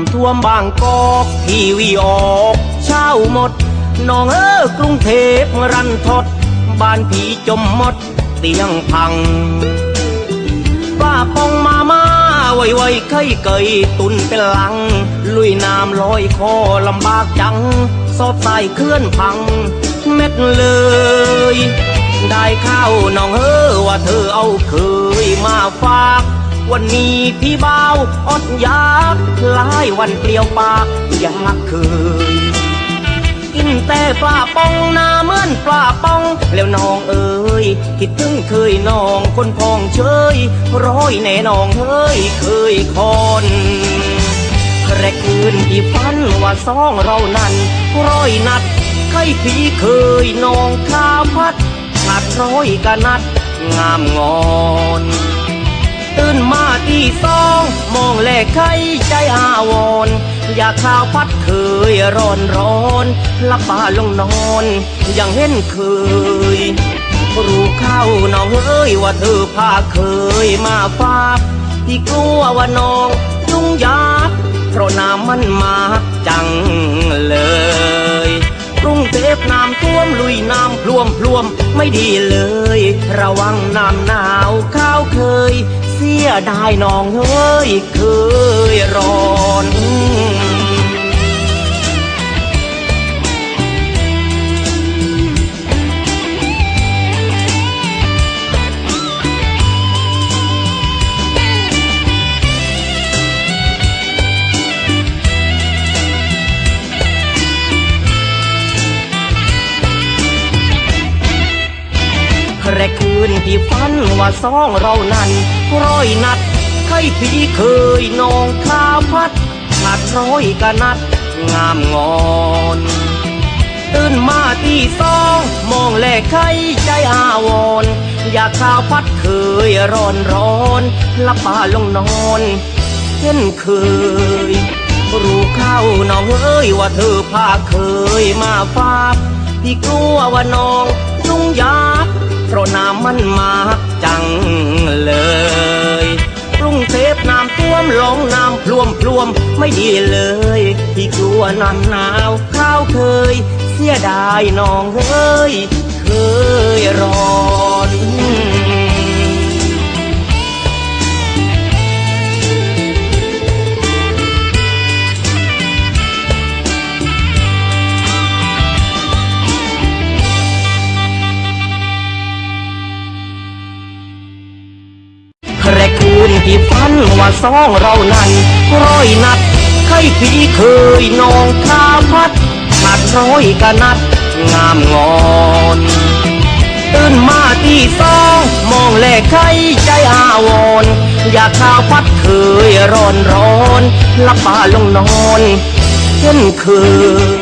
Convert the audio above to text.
ำท่วมบางกอกทีวีออกเช่าหมดน้องเออกรุงเทพรันทด บ้านผีจมหมดเตียงพังป้าปองมามาไวไวไข่เกยตุนเป็นหลัง ลุยน้ำลอยคอลำบากจัง สอดใส่เคลื่อนพัง เม็ดเลย ได้ข้าวน้องเออว่าเธอเอาเคยมาฝาก วันนี้พี่บ่าวอดอยากหลายวันเปลี่ยวปากอยากเคย กินแต่ปลาปองหน้าเหมือนปลาปอง แล้วน้องเอ๋ยคิดถึงเคยน้องคนพองเชยร้อยแน่น้องเฮ้ยเคยคอนแรกคืนที่ฝันว่าสองเรานั้นร้อยนัดใครพี่เคยน้องข้าพัดขาดร้อยกะนัดงามงอน ตื่นมาตีสองมองแลกไข่ใจอาวรอยากข้าวพัดเคยร้อนร้อนลับตาลงนอนยังเห็นเคย รู้เข้าน้องเอ้ยว่าเธอพาเคยมาฝากที่กลัวว่าน้องยุ่งยากเพราะน้ำมันมากจังเลยกรุงเทพน้ำท่วมลุยน้ำพรวมพรวมไม่ดีเลย ระวังน้ำหนาวข้าวเคย สียดายน้องเอ้ยเคยร้อน แรกคืนที่ฝันว่าสองเรานั้นร้อยนัดใครพี่เคยนองข้าพัดขาดร้อยกะนัดงามงอนตื่นมาที่สองมองแลกไข่ใจอาวรณ์อยากข้าวพัดเคยร้อนร้อนลับตาลงนอนเห็นเคย รู้เข้าน้องเอ้ยว่าเธอพาเคยมาฝากพี่กลัวว่าน้อง งยากเพราะน้ำมันมากจังเลยกรุงเทพน้ำท่วมลงน้ำพรวมพรวมไม่ดีเลย ที่กลัวน้ำหนาวข้าวเคย เสียดายน้องเอ้ยเคย ว่าสองเรานั้นร้อยนัดใครพี่เคยนองข้าพัดขาดร้อยกะนัดงามงอนตื่นมาที่สองมองแลกไข่ใจอาวรณ์อยากข้าวพัดเคยร้อนร้อนลับตาลงนอนเห็นเคย